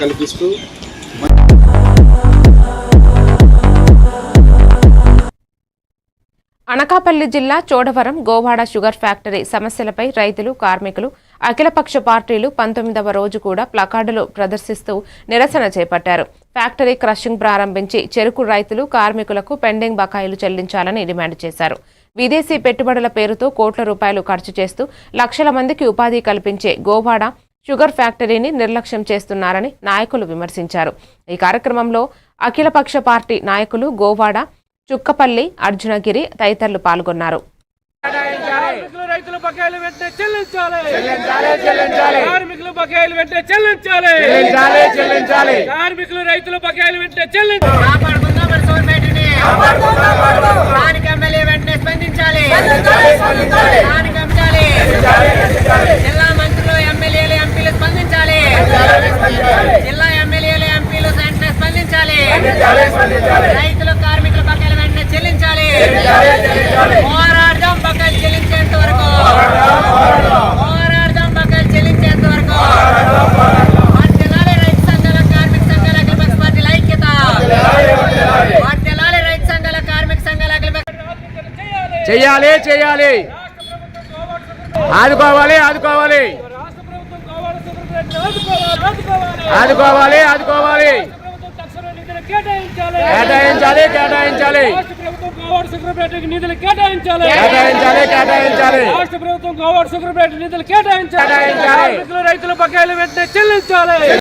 కల్పిస్తూ అనకాపల్లి జిల్లా Chodavaram Govada sugar factory సమస్యలపై రైతులు కార్మికులు అఖిలపక్ష పార్టీలు పంతొమ్మిదవ రోజు కూడా ప్లకార్డులు ప్రదర్శిస్తూ నిరసన చేపట్టారు. ఫ్యాక్టరీ క్రషింగ్ ప్రారంభించి చెరుకు రైతులు కార్మికులకు పెండింగ్ బకాయిలు చెల్లించాలని డిమాండ్ చేశారు. విదేశీ పెట్టుబడుల పేరుతో కోట్ల రూపాయలు ఖర్చు చేస్తూ లక్షల మందికి ఉపాధి కల్పించే గోవాడ షుగర్ ఫ్యాక్టరీని నిర్లక్ష్యం చేస్తున్నారని నాయకులు విమర్శించారు. ఈ కార్యక్రమంలో అఖిలపక్ష పార్టీ నాయకులు గోవాడ చుక్కపల్లి అర్జునగిరి తదితరులు పాల్గొన్నారు. కార్మికులు రైతుల బకాయిలు వెంటనే చెల్లించాలి. కార్మికులు బకాయిలు వెంటనే చెల్లించాలి. కార్మికులు రైతుల బకాయిలు వెంటనే చెల్లించాలి. కాపాడుకుందాం మన సోర్మేటిని స్థానిక ఎమ్మెల్యే వెంటనే స్పందించాలి. చేయాలి చేయాలి. ఆదుకోవాలి ఆదుకోవాలి. ఆదుకోవాలి, ఆదుకోవాలి. కేటాయించాలి కేటాయించాలి. నిధులు కేటాయించాలి. కేటాయించాలి. కేటాయించాలి. రాష్ట్ర ప్రభుత్వం గోవాడు సుగ్రపేట నిధులు కేటాయించాలి. రైతుల బకాయిలు వెంటనే చెల్లించాలి.